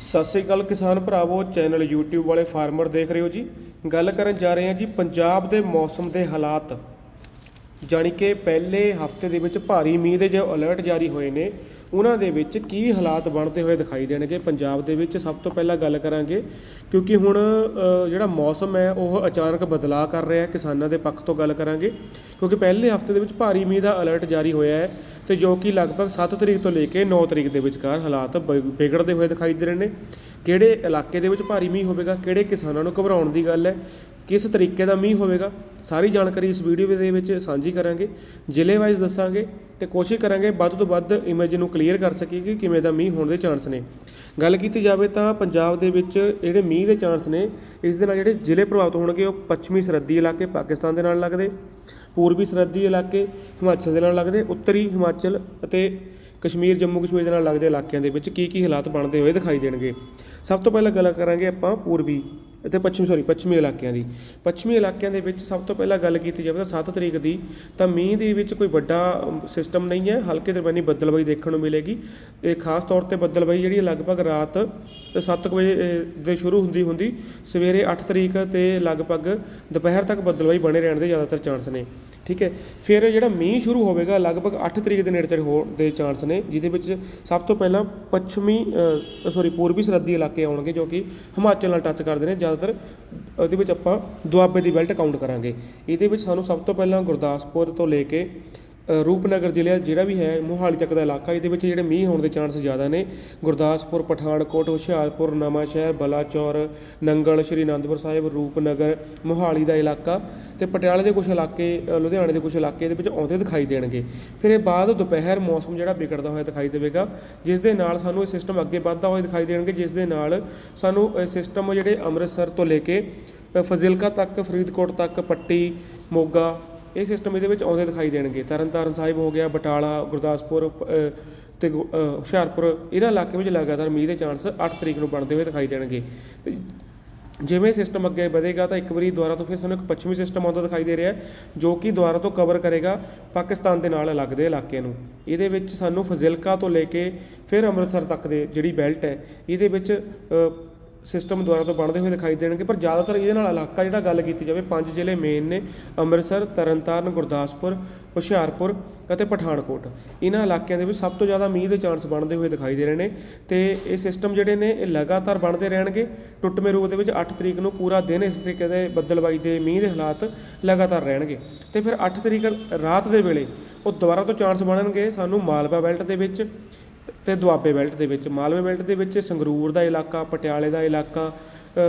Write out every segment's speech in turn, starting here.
ਸਤਿ ਸ੍ਰੀ ਅਕਾਲ ਕਿਸਾਨ ਭਰਾਵੋ channel YouTube ਵਾਲੇ ਫਾਰਮਰ ਦੇਖ ਰਹੇ ਹੋ ਜੀ। ਗੱਲ ਕਰਨ ਜਾ ਰਹੇ ਹਾਂ ਜੀ ਪੰਜਾਬ ਦੇ ਮੌਸਮ ਦੇ ਹਾਲਾਤ। ਜਾਣੀ ਕਿ ਪਹਿਲੇ ਹਫ਼ਤੇ ਦੇ ਵਿੱਚ ਭਾਰੀ ਮੀਂਹ ਦੇ ਜੋ ਅਲਰਟ ਜਾਰੀ ਹੋਏ ਨੇ ਉਹਨਾਂ ਦੇ ਵਿੱਚ ਕੀ ਹਾਲਾਤ ਬਣਦੇ ਹੋਏ ਦਿਖਾਈ ਦੇਣਗੇ? ਪੰਜਾਬ ਦੇ ਵਿੱਚ ਸਭ ਤੋਂ ਪਹਿਲਾਂ ਗੱਲ ਕਰਾਂਗੇ, ਕਿਉਂਕਿ ਹੁਣ ਜਿਹੜਾ ਮੌਸਮ ਹੈ, ਉਹ ਅਚਾਨਕ ਬਦਲਾਅ ਕਰ ਰਿਹਾ ਹੈ। ਕਿਸਾਨਾਂ ਦੇ ਪੱਖ ਤੋਂ ਗੱਲ ਕਰਾਂਗੇ, ਕਿਉਂਕਿ ਪਹਿਲੇ ਹਫ਼ਤੇ ਦੇ ਵਿੱਚ ਭਾਰੀ ਮੀਂਹ ਦਾ ਅਲਰਟ ਜਾਰੀ ਹੋਇਆ ਹੈ ਤੇ ਜੋ ਕਿ ਲਗਭਗ 7 ਤਰੀਕ ਤੋਂ ਲੈ ਕੇ 9 ਤਰੀਕ ਦੇ ਵਿਚਕਾਰ ਹਾਲਾਤ ਬ- ਵਿਗੜਦੇ ਹੋਏ ਦਿਖਾਈ ਦੇ ਰਹੇ ਨੇ। ਕਿਹੜੇ ਇਲਾਕੇ ਦੇ ਵਿੱਚ ਭਾਰੀ ਮੀਂਹ ਹੋਵੇਗਾ? ਕਿਹੜੇ ਕਿਸਾਨਾਂ ਨੂੰ ਘਬਰਾਉਣ ਦੀ ਗੱਲ ਹੈ? ਕਿਸ ਤਰੀਕੇ ਦਾ ਮੀਂਹ ਹੋਵੇਗਾ, ਸਾਰੀ ਜਾਣਕਾਰੀ ਇਸ ਵੀਡੀਓ ਦੇ ਵਿੱਚ ਸਾਂਝੀ ਕਰਾਂਗੇ, ਜ਼ਿਲ੍ਹੇ ਵਾਈਜ਼ ਦੱਸਾਂਗੇ ਤੇ ਕੋਸ਼ਿਸ਼ ਕਰਾਂਗੇ ਵੱਧ ਤੋਂ ਵੱਧ ਇਮੇਜ ਨੂੰ ਕਲੀਅਰ ਕਰ ਸਕੀਏ ਕਿ ਕਿਵੇਂ ਦਾ ਮੀਂਹ ਹੋਣ ਦੇ ਚਾਂਸ ਨੇ। ਗੱਲ ਕੀਤੀ ਜਾਵੇ ਤਾਂ ਪੰਜਾਬ ਦੇ ਵਿੱਚ ਜਿਹੜੇ ਮੀਂਹ ਦੇ ਚਾਂਸ ਨੇ, ਇਸ ਦੇ ਨਾਲ ਜਿਹੜੇ ਜ਼ਿਲ੍ਹੇ ਪ੍ਰਭਾਵਿਤ ਹੋਣਗੇ ਉਹ ਪੱਛਮੀ ਸਰਹੱਦੀ ਇਲਾਕੇ, ਪਾਕਿਸਤਾਨ ਦੇ ਨਾਲ ਲੱਗਦੇ, ਪੂਰਬੀ ਸਰਹੱਦੀ ਇਲਾਕੇ, ਹਿਮਾਚਲ ਦੇ ਨਾਲ ਲੱਗਦੇ, ਉੱਤਰੀ ਹਿਮਾਚਲ ਅਤੇ ਕਸ਼ਮੀਰ, ਜੰਮੂ ਕਸ਼ਮੀਰ ਦੇ ਨਾਲ ਲੱਗਦੇ ਇਲਾਕਿਆਂ ਦੇ ਵਿੱਚ ਕੀ ਕੀ ਹਾਲਾਤ ਬਣਦੇ ਹੋਏ ਦਿਖਾਈ ਦੇਣਗੇ। ਸਭ ਤੋਂ ਪਹਿਲਾਂ ਗੱਲ ਕਰਾਂਗੇ ਆਪਾਂ ਪੂਰਬੀ ਅਤੇ ਪੱਛਮੀ ਸੌਰੀ ਪੱਛਮੀ ਇਲਾਕਿਆਂ ਦੀ। ਪੱਛਮੀ ਇਲਾਕਿਆਂ ਦੇ ਵਿੱਚ ਸਭ ਤੋਂ ਪਹਿਲਾਂ ਗੱਲ ਕੀਤੀ ਜਾਵੇ ਤਾਂ 7 ਤਰੀਕ ਦੀ, ਤਾਂ ਮੀਂਹ ਦੇ ਵਿੱਚ ਕੋਈ ਵੱਡਾ ਸਿਸਟਮ ਨਹੀਂ ਹੈ। ਹਲਕੇ ਦਰਮਿਆਨੀ ਬੱਦਲਬਾਈ ਦੇਖਣ ਨੂੰ ਮਿਲੇਗੀ। ਇਹ ਖਾਸ ਤੌਰ ਤੇ ਬੱਦਲਬਾਈ ਜਿਹੜੀ ਲਗਭਗ ਰਾਤ 7 ਵਜੇ ਦੇ ਸ਼ੁਰੂ ਹੁੰਦੀ ਹੁੰਦੀ। ਸਵੇਰੇ 8 ਤਰੀਕ ਤੇ ਲਗਭਗ ਦੁਪਹਿਰ ਤੱਕ ਬੱਦਲਬਾਈ ਬਣੇ ਰਹਿਣ ਦੇ ਜ਼ਿਆਦਾਤਰ ਚਾਂਸ ਨੇ। ਠੀਕ ਹੈ? ਫਿਰ ਜਿਹੜਾ ਮੀਂਹ ਸ਼ੁਰੂ ਹੋਵੇਗਾ, ਲਗਭਗ 8 ਤਰੀਕ ਦੇ ਨੇੜੇ ਤੇੜੇ ਹੋਣ ਦੇ ਚਾਂਸ ਨੇ, ਜਿਹਦੇ ਵਿੱਚ ਸਭ ਤੋਂ ਪਹਿਲਾਂ ਪੱਛਮੀ ਸੌਰੀ ਪੂਰਬੀ ਸਰਹੱਦੀ ਇਲਾਕੇ ਆਉਣਗੇ, ਜੋ ਕਿ ਹਿਮਾਚਲ ਨਾਲ ਟੱਚ ਕਰਦੇ ਨੇ। ਜ਼ਿਆਦਾਤਰ ਉਹਦੇ ਵਿੱਚ ਆਪਾਂ ਦੁਆਬੇ ਦੀ ਬੈਲਟ ਕਾਊਂਟ ਕਰਾਂਗੇ। ਇਹਦੇ ਵਿੱਚ ਸਾਨੂੰ ਸਭ ਤੋਂ ਪਹਿਲਾਂ ਗੁਰਦਾਸਪੁਰ ਤੋਂ ਲੈ ਕੇ ਰੂਪਨਗਰ ਜ਼ਿਲ੍ਹਾ ਜਿਹੜਾ ਵੀ ਹੈ, ਮੋਹਾਲੀ ਤੱਕ ਦਾ ਇਲਾਕਾ, ਇਹਦੇ ਵਿੱਚ ਜਿਹੜੇ ਮੀਂਹ ਹੋਣ ਦੇ ਚਾਂਸ ਜ਼ਿਆਦਾ ਨੇ, ਗੁਰਦਾਸਪੁਰ, ਪਠਾਨਕੋਟ, ਹੁਸ਼ਿਆਰਪੁਰ, ਨਵਾਂਸ਼ਹਿਰ, ਬਲਾਚੌਰ, ਨੰਗਲ, ਸ਼੍ਰੀ ਅਨੰਦਪੁਰ ਸਾਹਿਬ, ਰੂਪਨਗਰ, ਮੋਹਾਲੀ ਦਾ ਇਲਾਕਾ ਤੇ ਪਟਿਆਲੇ ਦੇ ਕੁਝ ਇਲਾਕੇ ਲੁਧਿਆਣੇ ਦੇ ਕੁਝ ਇਲਾਕੇ ਦੇ ਵਿੱਚ ਆਉਂਦੇ ਦਿਖਾਈ ਦੇਣਗੇ। ਫਿਰ ਇਹ ਬਾਅਦ ਦੁਪਹਿਰ ਮੌਸਮ ਜਿਹੜਾ ਵਿਗੜਦਾ ਹੋਇਆ ਦਿਖਾਈ ਦੇਵੇਗਾ, ਜਿਸ ਦੇ ਨਾਲ ਸਾਨੂੰ ਇਹ ਸਿਸਟਮ ਅੱਗੇ ਵੱਧਦਾ ਹੋਇਆ ਦਿਖਾਈ ਦੇਣਗੇ, ਜਿਸ ਦੇ ਨਾਲ ਸਾਨੂੰ ਇਹ ਸਿਸਟਮ ਜਿਹੜੇ ਅੰਮ੍ਰਿਤਸਰ ਤੋਂ ਲੈ ਕੇ ਫਜ਼ਿਲਕਾ ਤੱਕ, ਫਰੀਦਕੋਟ ਤੱਕ, ਪੱਟੀ, ਮੋਗਾ ਇਹ ਸਿਸਟਮ ਇਹਦੇ ਵਿੱਚ ਆਉਂਦੇ ਦਿਖਾਈ ਦੇਣਗੇ। ਤਰਨਤਾਰਨ ਸਾਹਿਬ ਹੋ ਗਿਆ ਬਟਾਲਾ ਗੁਰਦਾਸਪੁਰ ਅ, ਤੇ ਗੁ- ਹੁਸ਼ਿਆਰਪੁਰ ਇਹਨਾਂ ਇਲਾਕੇ ਵਿੱਚ ਲਗਾਤਾਰ ਮੀਂਹ ਦੇ ਚਾਂਸ 8 ਤਰੀਕ ਨੂੰ ਬਣਦੇ ਹੋਏ ਦਿਖਾਈ ਦੇਣਗੇ। ਤੇ ਜਿਵੇਂ ਸਿਸਟਮ ਅੱਗੇ ਵਧੇਗਾ ਤਾਂ ਇੱਕ ਵਾਰੀ ਦੁਬਾਰਾ ਤੋਂ ਫਿਰ ਸਾਨੂੰ ਇੱਕ ਪੱਛਮੀ ਸਿਸਟਮ ਆਉਂਦਾ ਦਿਖਾਈ ਦੇ ਰਿਹਾ ਜੋ ਕਿ ਦੁਬਾਰਾ ਤੋਂ ਕਵਰ ਕਰੇਗਾ ਪਾਕਿਸਤਾਨ ਦੇ ਨਾਲ ਲੱਗਦੇ ਇਲਾਕੇ ਨੂੰ। ਇਹਦੇ ਵਿੱਚ ਸਾਨੂੰ ਫਜ਼ਿਲਕਾ ਤੋਂ ਲੈ ਕੇ ਫਿਰ ਅੰਮ੍ਰਿਤਸਰ ਤੱਕ ਦੇ ਜਿਹੜੀ ਬੈਲਟ ਹੈ ਇਹਦੇ ਵਿੱਚ ਸਿਸਟਮ ਦੁਆਰਾ ਤੋਂ ਬਣਦੇ ਹੋਏ ਦਿਖਾਈ ਦੇਣਗੇ, ਪਰ ਜ਼ਿਆਦਾਤਰ ਇਹਦੇ ਨਾਲ ਇਲਾਕਾ ਜਿਹੜਾ ਗੱਲ ਕੀਤੀ ਜਾਵੇ, ਪੰਜ ਜ਼ਿਲ੍ਹੇ ਮੇਨ ਨੇ, ਅੰਮ੍ਰਿਤਸਰ, ਤਰਨਤਾਰਨ, ਗੁਰਦਾਸਪੁਰ, ਹੁਸ਼ਿਆਰਪੁਰ ਅਤੇ ਪਠਾਨਕੋਟ। ਇਹਨਾਂ ਇਲਾਕਿਆਂ ਦੇ ਵਿੱਚ ਸਭ ਤੋਂ ਜ਼ਿਆਦਾ ਮੀਂਹ ਦੇ ਚਾਂਸ ਬਣਦੇ ਹੋਏ ਦਿਖਾਈ ਦੇ ਰਹੇ ਨੇ ਤੇ ਇਹ ਸਿਸਟਮ ਜਿਹੜੇ ਨੇ, ਇਹ ਲਗਾਤਾਰ ਬਣਦੇ ਰਹਿਣਗੇ। ਟੁੱਟਵੇਂ ਰੂਪ ਦੇ ਵਿੱਚ 8 ਤਰੀਕ ਨੂੰ ਪੂਰਾ ਦਿਨ ਇਸ ਤਰੀਕੇ ਦੇ ਬੱਦਲਬਾਈ ਦੇ ਮੀਂਹ ਦੇ ਹਾਲਾਤ ਲਗਾਤਾਰ ਰਹਿਣਗੇ। ਤੇ ਫਿਰ 8 ਤਰੀਕ ਰਾਤ ਦੇ ਵੇਲੇ ਉਹ ਦੁਬਾਰਾ ਤੋਂ ਚਾਂਸ ਬਣਨਗੇ ਸਾਨੂੰ ਮਾਲਵਾ ਬੈਲਟ ਦੇ ਵਿੱਚ। ਅਤੇ ਦੁਆਬੇ ਬੈਲਟ ਦੇ ਵਿੱਚ, ਮਾਲਵੇ ਬੈਲਟ ਦੇ ਵਿੱਚ ਸੰਗਰੂਰ ਦਾ ਇਲਾਕਾ, ਪਟਿਆਲੇ ਦਾ ਇਲਾਕਾ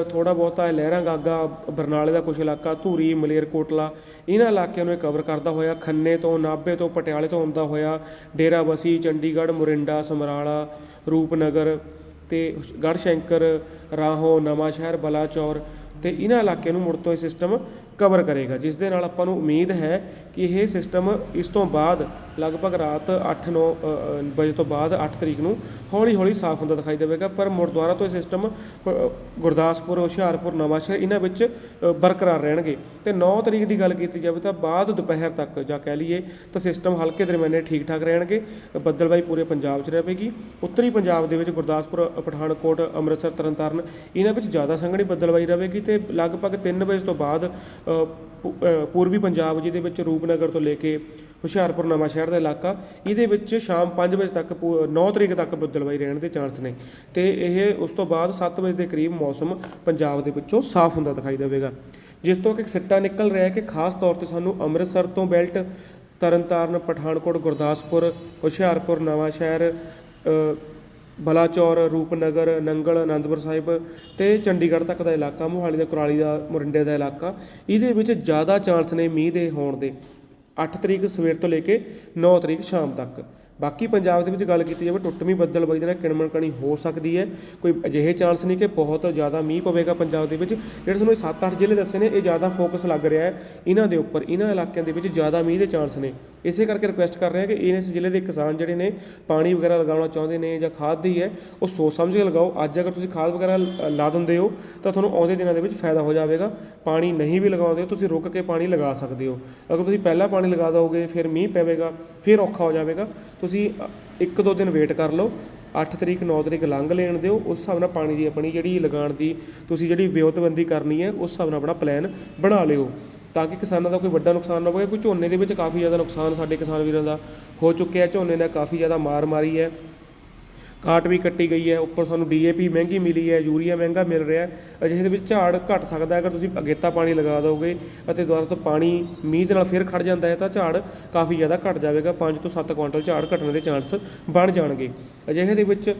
ਥੋੜਾ ਬਹੁਤਾ ਲਹਿਰਾਂ ਗਾਗਾ, ਬਰਨਾਲੇ ਦਾ ਕੁਝ ਇਲਾਕਾ, ਧੂਰੀ ਮਲੇਰਕੋਟਲਾ ਇਹਨਾਂ ਇਲਾਕਿਆਂ ਨੂੰ ਇਹ ਕਵਰ ਕਰਦਾ ਹੋਇਆ, ਖੰਨੇ ਤੋਂ, ਨਾਭੇ ਤੋਂ, ਪਟਿਆਲੇ ਤੋਂ ਆਉਂਦਾ ਹੋਇਆ, ਡੇਰਾਬਸੀ, ਚੰਡੀਗੜ੍ਹ, ਮੁਰਿੰਡਾ, ਸਮਰਾਲਾ, ਰੂਪਨਗਰ ਤੇ ਗੜ੍ਹਸ਼ੰਕਰ ਰਾਹੋਂ, ਨਵਾਂਸ਼ਹਿਰ, ਬਲਾਚੌਰ ਤੇ ਇਹਨਾਂ ਇਲਾਕਿਆਂ ਨੂੰ ਮੁੜ ਤੋਂ ਇਹ ਸਿਸਟਮ ਕਵਰ ਕਰੇਗਾ, ਜਿਸ ਦੇ ਨਾਲ ਆਪਾਂ ਨੂੰ ਉਮੀਦ ਹੈ ਕਿ ਇਹ ਸਿਸਟਮ ਇਸ ਤੋਂ ਬਾਅਦ ਲਗਭਗ ਰਾਤ 8-9 ਵਜੇ ਤੋਂ ਬਾਅਦ 8 ਤਰੀਕ ਨੂੰ ਹੌਲੀ ਹੌਲੀ ਸਾਫ਼ ਹੁੰਦਾ ਦਿਖਾਈ ਦੇਵੇਗਾ। ਪਰ ਮੁੜ ਤੋਂ ਇਹ ਸਿਸਟਮ ਗੁਰਦਾਸਪੁਰ, ਹੁਸ਼ਿਆਰਪੁਰ, ਨਵਾਂਸ਼ਹਿਰ ਇਹਨਾਂ ਵਿੱਚ ਬਰਕਰਾਰ ਰਹਿਣਗੇ। ਤੇ 9 ਤਰੀਕ ਦੀ ਗੱਲ ਕੀਤੀ ਜਾਵੇ ਤਾਂ ਬਾਅਦ ਦੁਪਹਿਰ ਤੱਕ ਜਾਂ ਕਹਿ ਲਈਏ ਤਾਂ ਸਿਸਟਮ ਹਲਕੇ ਦਰਮਿਆਨੇ ਠੀਕ ਠਾਕ ਰਹਿਣਗੇ। ਬੱਦਲਬਾਈ ਪੂਰੇ ਪੰਜਾਬ 'ਚ ਰਹੇਗੀ। ਉੱਤਰੀ ਪੰਜਾਬ ਦੇ ਵਿੱਚ ਗੁਰਦਾਸਪੁਰ, ਪਠਾਨਕੋਟ, ਅੰਮ੍ਰਿਤਸਰ, ਤਰਨਤਾਰਨ ਇਹਨਾਂ ਵਿੱਚ ਜ਼ਿਆਦਾ ਸੰਘਣੀ ਬੱਦਲਬਾਈ ਰਹੇਗੀ ਤੇ ਲਗਭਗ 3 ਵਜੇ ਤੋਂ ਬਾਅਦ ਪੂਰਬੀ ਪੰਜਾਬ ਜਿਹਦੇ ਵਿੱਚ ਰੂਪਨਗਰ ਤੋਂ ਲੈ ਕੇ ਹੁਸ਼ਿਆਰਪੁਰ, ਨਵਾਂਸ਼ਹਿਰ ਸ਼ਹਿਰ ਦਾ ਇਲਾਕਾ। ਇਹਦੇ ਵਿੱਚ ਸ਼ਾਮ 5 ਵਜੇ ਤੱਕ 9 ਤਰੀਕ ਤੱਕ ਬੱਦਲਬਾਈ ਰਹਿਣ ਦੇ ਚਾਂਸ ਨੇ। ਤੇ ਇਹ ਉਸ ਤੋਂ ਬਾਅਦ 7 ਵਜੇ ਦੇ ਕਰੀਬ ਮੌਸਮ ਪੰਜਾਬ ਦੇ ਵਿੱਚੋਂ ਸਾਫ਼ ਹੁੰਦਾ ਦਿਖਾਈ ਦੇਵੇਗਾ। ਜਿਸ ਤੋਂ ਕਿ ਇੱਕ ਸਿੱਟਾ ਨਿਕਲ ਰਿਹਾ ਹੈ ਕਿ ਖਾਸ ਤੌਰ ਤੇ ਸਾਨੂੰ ਅੰਮ੍ਰਿਤਸਰ ਤੋਂ ਬੈਲਟ, ਤਰਨਤਾਰਨ, ਪਠਾਨਕੋਟ, ਗੁਰਦਾਸਪੁਰ, ਹੁਸ਼ਿਆਰਪੁਰ, ਨਵਾਂ ਸ਼ਹਿਰ ਬਲਾਚੌਰ, ਰੂਪਨਗਰ, ਨੰਗਲ ਆਨੰਦਪੁਰ ਸਾਹਿਬ ਤੇ ਚੰਡੀਗੜ੍ਹ ਤੱਕ ਦਾ ਇਲਾਕਾ, ਮੋਹਾਲੀ ਦਾ ਕੁਰਾਲੀ ਦਾ, ਮੋਰਿੰਡੇ ਦਾ ਇਲਾਕਾ। ਇਹਦੇ ਵਿੱਚ ਜ਼ਿਆਦਾ ਚਾਂਸ ਨੇ ਮੀਂਹ ਦੇ ਹੋਣ ਦੇ। 8 ਤਰੀਕ ਸਵੇਰ ਤੋਂ ਲੈ ਕੇ 9 ਤਰੀਕ ਸ਼ਾਮ ਤੱਕ। ਬਾਕੀ ਪੰਜਾਬ ਦੇ ਵਿੱਚ ਗੱਲ ਕੀਤੀ ਜਾਵੇ, ਟੁੱਟਵੀਂ ਬੱਦਲਬਾਈ ਦੇ ਨਾਲ ਕਿਣਮਣ ਕਣੀ ਹੋ ਸਕਦੀ ਹੈ। ਕੋਈ ਅਜਿਹੇ ਚਾਂਸ ਨਹੀਂ ਕਿ ਬਹੁਤ ਜ਼ਿਆਦਾ ਮੀਂਹ ਪਵੇਗਾ ਪੰਜਾਬ ਦੇ ਵਿੱਚ। ਜਿਹੜੇ ਤੁਹਾਨੂੰ 7-8 ਜ਼ਿਲ੍ਹੇ ਦੱਸੇ ਨੇ, ਇਹ ਜ਼ਿਆਦਾ ਫੋਕਸ ਲੱਗ ਰਿਹਾ ਹੈ ਇਹਨਾਂ ਦੇ ਉੱਪਰ। ਇਹਨਾਂ ਇਲਾਕਿਆਂ ਦੇ ਵਿੱਚ ਜ਼ਿਆਦਾ ਮੀਂਹ ਦੇ ਚਾਂਸ ਨੇ। ਇਸੇ ਕਰਕੇ ਰਿਕੁਐਸਟ ਕਰ ਰਹੇ ਹਾਂ ਕਿ ਇਸ ਜ਼ਿਲ੍ਹੇ ਦੇ ਕਿਸਾਨ ਜਿਹੜੇ ਨੇ, ਪਾਣੀ ਵਗੈਰਾ ਲਗਾਉਣਾ ਚਾਹੁੰਦੇ ਨੇ ਜਾਂ ਖਾਦ ਦੀ ਹੈ, ਉਹ ਸੋਚ ਸਮਝ ਕੇ ਲਗਾਓ। ਅੱਜ ਅਗਰ ਤੁਸੀਂ ਖਾਦ ਵਗੈਰਾ ਲਾ ਦਿੰਦੇ ਹੋ, ਤਾਂ ਤੁਹਾਨੂੰ ਆਉਂਦੇ ਦਿਨਾਂ ਦੇ ਵਿੱਚ ਫਾਇਦਾ ਹੋ ਜਾਵੇਗਾ। ਪਾਣੀ ਨਹੀਂ ਵੀ ਲਗਾਉਂਦੇ ਹੋ, ਤੁਸੀਂ ਰੁਕ ਕੇ ਪਾਣੀ ਲਗਾ ਸਕਦੇ ਹੋ। ਅਗਰ ਤੁਸੀਂ ਪਹਿਲਾਂ ਪਾਣੀ ਲਗਾ ਦਿਓਗੇ ਫਿਰ ਮੀਂਹ ਪਵੇਗਾ, ਫਿਰ ਔਖਾ ਹੋ ਜਾਵੇਗਾ। ਤੁਸੀਂ ਇੱਕ ਦੋ ਦਿਨ ਵੇਟ ਕਰ ਲਓ। 8 ਤਰੀਕ 9 ਤਰੀਕ ਲੰਘ ਲੈਣ ਦਿਓ। ਉਸ ਹਿਸਾਬ ਨਾਲ ਪਾਣੀ ਦੀ ਆਪਣੀ ਜਿਹੜੀ ਲਗਾਉਣ ਦੀ ਤੁਸੀਂ ਜਿਹੜੀ ਵਿਉਂਤਬੰਦੀ ਕਰਨੀ ਹੈ, ਉਸ ਹਿਸਾਬ ਨਾਲ ਆਪਣਾ ਪਲਾਨ ਬਣਾ ਲਿਓ। ਤਾਂ ਕਿ ਕਿਸਾਨਾਂ ਦਾ ਕੋਈ ਵੱਡਾ ਨੁਕਸਾਨ ਨਾ ਹੋਵੇ। ਕੋਈ ਝੋਨੇ ਦੇ ਵਿੱਚ ਕਾਫੀ ਜ਼ਿਆਦਾ ਨੁਕਸਾਨ ਸਾਡੇ ਕਿਸਾਨ ਵੀਰਾਂ ਦਾ ਹੋ ਚੁੱਕਿਆ। ਝੋਨੇ ਨੇ ਕਾਫੀ ਜ਼ਿਆਦਾ ਮਾਰ ਮਾਰੀ ਹੈ। ਕਾਟ ਵੀ ਕੱਟੀ ਗਈ ਹੈ, ਉੱਪਰ ਸਾਨੂੰ ਡੀਏਪੀ ਮਹਿੰਗੀ ਮਿਲੀ ਹੈ, ਯੂਰੀਆ ਮਹਿੰਗਾ ਮਿਲ ਰਿਹਾ ਅਜਿਹੇ ਦੇ ਵਿੱਚ ਝਾੜ ਘਟ ਸਕਦਾ ਹੈ, ਅਗਰ ਤੁਸੀਂ ਅਗੇਤਾ ਪਾਣੀ ਲਗਾ ਦਿਓਗੇ ਅਤੇ ਦੁਬਾਰਾ ਤੋਂ ਪਾਣੀ ਮੀਂਹ ਦੇ ਨਾਲ ਫਿਰ ਖੜ ਜਾਂਦਾ ਹੈ, ਤਾਂ ਝਾੜ ਕਾਫੀ ਜ਼ਿਆਦਾ ਘਟ ਜਾਵੇਗਾ 5 ਤੋਂ 7 ਕੁਇੰਟਲ ਝਾੜ ਘਟਣ ਦੇ ਚਾਂਸ ਬਣ ਜਾਣਗੇ। ਅਜਿਹੇ ਦੇ ਵਿੱਚ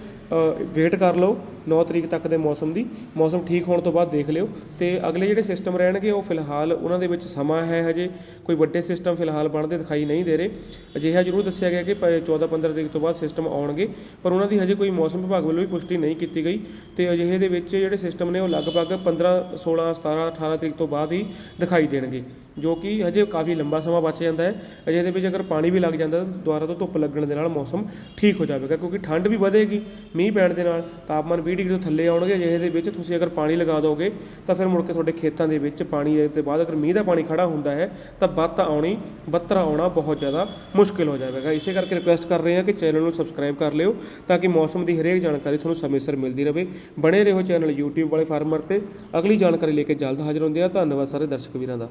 ਵੇਟ ਕਰ ਲਓ 9 ਤਰੀਕ ਤੱਕ ਦੇ ਮੌਸਮ ਦੀ। ਮੌਸਮ ਠੀਕ ਹੋਣ ਤੋਂ ਬਾਅਦ ਦੇਖ ਲਿਓ। ਤੇ ਅਗਲੇ ਜਿਹੜੇ ਸਿਸਟਮ ਰਹਿਣਗੇ, ਉਹ ਫਿਲਹਾਲ ਉਹਨਾਂ ਦੇ ਵਿੱਚ ਸਮਾਂ ਹੈ ਹਜੇ। ਕੋਈ ਵੱਡੇ ਸਿਸਟਮ ਫਿਲਹਾਲ ਬਣਦੇ ਦਿਖਾਈ ਨਹੀਂ ਦੇ ਰਹੇ। ਅਜਿਹਾ ਜ਼ਰੂਰ ਦੱਸਿਆ ਗਿਆ ਕਿ 14 15 ਤਰੀਕ ਤੋਂ ਬਾਅਦ ਸਿਸਟਮ ਆਉਣਗੇ, ਪਰ ਉਹਨਾਂ ਦੀ ਹਜੇ ਕੋਈ ਮੌਸਮ ਵਿਭਾਗ ਵੱਲੋਂ ਵੀ ਪੁਸ਼ਟੀ ਨਹੀਂ ਕੀਤੀ ਗਈ ਤੇ ਅਜਿਹੇ ਦੇ ਵਿੱਚ ਜਿਹੜੇ ਸਿਸਟਮ ਨੇ ਉਹ ਲਗਭਗ 15 16 17 18 ਤਰੀਕ ਤੋਂ ਬਾਅਦ ਹੀ ਦਿਖਾਈ ਦੇਣਗੇ। ਜੋ ਕਿ ਹਜੇ ਕਾਫੀ ਲੰਬਾ ਸਮਾਂ ਬਚ ਜਾਂਦਾ ਹੈ। ਅਜੇ ਦੇ ਵਿੱਚ ਅਗਰ ਪਾਣੀ ਵੀ ਲੱਗ ਜਾਂਦਾ ਤਾਂ ਦੁਬਾਰਾ ਤੋਂ ਧੁੱਪ ਲੱਗਣ ਦੇ ਨਾਲ ਮੌਸਮ ਠੀਕ ਹੋ ਜਾਵੇਗਾ, ਕਿਉਂਕਿ ਠੰਡ ਵੀ ਵਧੇਗੀ ਮੀਂਹ ਪੈਣ ਦੇ ਨਾਲ। ਤਾਪਮਾਨ 20 ਡਿਗਰੀ ਤੋਂ ਥੱਲੇ ਆਉਣਗੇ। ਅਜਿਹੇ ਦੇ ਵਿੱਚ ਤੁਸੀਂ ਅਗਰ ਪਾਣੀ ਲਗਾ ਦੋਗੇ, ਤਾਂ ਫਿਰ ਮੁੜ ਕੇ ਤੁਹਾਡੇ ਖੇਤਾਂ ਦੇ ਵਿੱਚ ਪਾਣੀ ਦੇ ਬਾਅਦ ਅਗਰ ਮੀਂਹ ਦਾ ਪਾਣੀ ਖੜਾ ਹੁੰਦਾ ਹੈ, ਤਾਂ ਬੱਤ ਆਉਣੀ, ਬੱਤਰਾ ਆਉਣਾ ਬਹੁਤ ਜ਼ਿਆਦਾ ਮੁਸ਼ਕਿਲ ਹੋ ਜਾਵੇਗਾ। ਇਸੇ ਕਰਕੇ ਰਿਕੁਐਸਟ ਕਰ ਰਹੇ ਹਾਂ ਕਿ ਚੈਨਲ ਨੂੰ ਸਬਸਕ੍ਰਾਈਬ ਕਰ ਲਿਓ, ਤਾਂ ਕਿ ਮੌਸਮ ਦੀ ਹਰੇਕ ਜਾਣਕਾਰੀ ਤੁਹਾਨੂੰ ਸਮੇਂ ਸਿਰ ਮਿਲਦੀ ਰਹੇ। ਬਣੇ ਰਹੋ ਚੈਨਲ YouTube ਵਾਲੇ ਫਾਰਮਰ ਤੇ। ਅਗਲੀ ਜਾਣਕਾਰੀ ਲੈ ਕੇ ਜਲਦ ਹਾਜ਼ਰ ਹੁੰਦੇ ਆ ਧੰਨਵਾਦ ਸਾਰੇ ਦਰਸ਼ਕ ਵੀਰਾਂ ਦਾ।